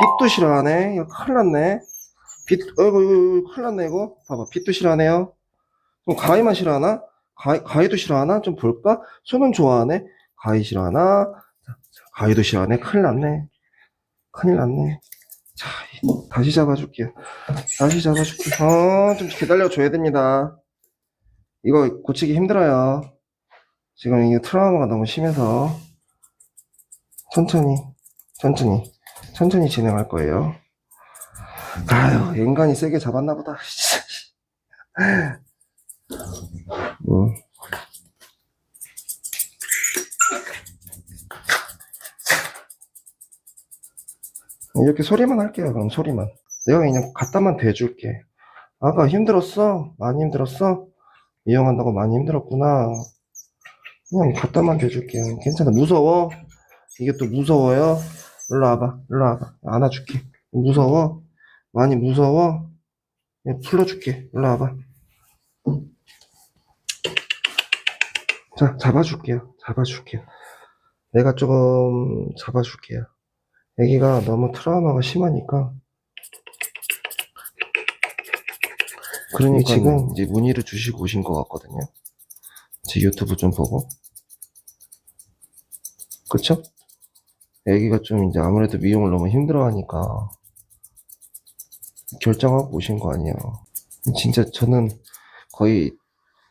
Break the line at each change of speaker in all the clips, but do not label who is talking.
빛도 싫어하네. 이거 큰일 났네. 빛, 어이구, 큰일 났네, 이거. 봐봐. 빛도 싫어하네요. 그럼 가위만 싫어하나? 가위, 가위도 싫어하나? 좀 볼까? 소면 좋아하네. 가위 싫어하나? 가위도 싫어하네. 큰일 났네. 큰일 났네. 자, 이- 다시 잡아줄게요. 다시 잡아줄게요. 어, 좀 기다려 줘야 됩니다. 이거 고치기 힘들어요. 지금 이게 트라우마가 너무 심해서. 천천히, 천천히, 천천히 진행할 거예요. 아유, 인간이 세게 잡았나 보다. 음. 이렇게 소리만 할게요, 그럼 소리만. 내가 그냥 갖다만 대줄게. 아까 힘들었어? 많이 힘들었어? 이용한다고 많이 힘들었구나. 그냥 갖다만 대줄게. 괜찮아. 무서워? 이게 또 무서워요? 일로 와봐. 일로 와봐. 안아줄게. 무서워? 많이 무서워? 그냥 풀어줄게. 일로 와봐. 자, 잡아줄게요. 잡아줄게요. 내가 조금 잡아줄게요. 애기가 너무 트라우마가 심하니까. 그러니 지금 이제 문의를 주시고 오신 것 같거든요. 제 유튜브 좀 보고. 그쵸? 애기가 좀 이제 아무래도 미용을 너무 힘들어 하니까 결정하고 오신 거 아니에요. 진짜 저는 거의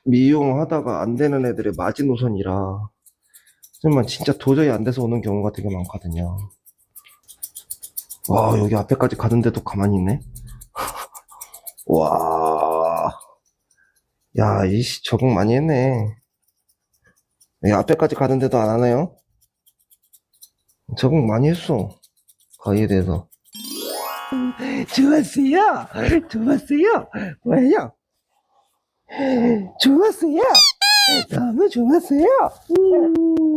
미용 하다가 안 되는 애들의 마지노선이라 정말 진짜 도저히 안 돼서 오는 경우가 되게 많거든요. 와, 여기 앞에까지 가는데도 가만히 있네? 와. 야, 이씨, 적응 많이 했네. 여기 앞에까지 가는데도 안 하네요? 적응 많이 했어. 가위에 대해서.
좋았어요. 좋았어요. 왜요? 좋았어요. 너무 좋았어요. 음.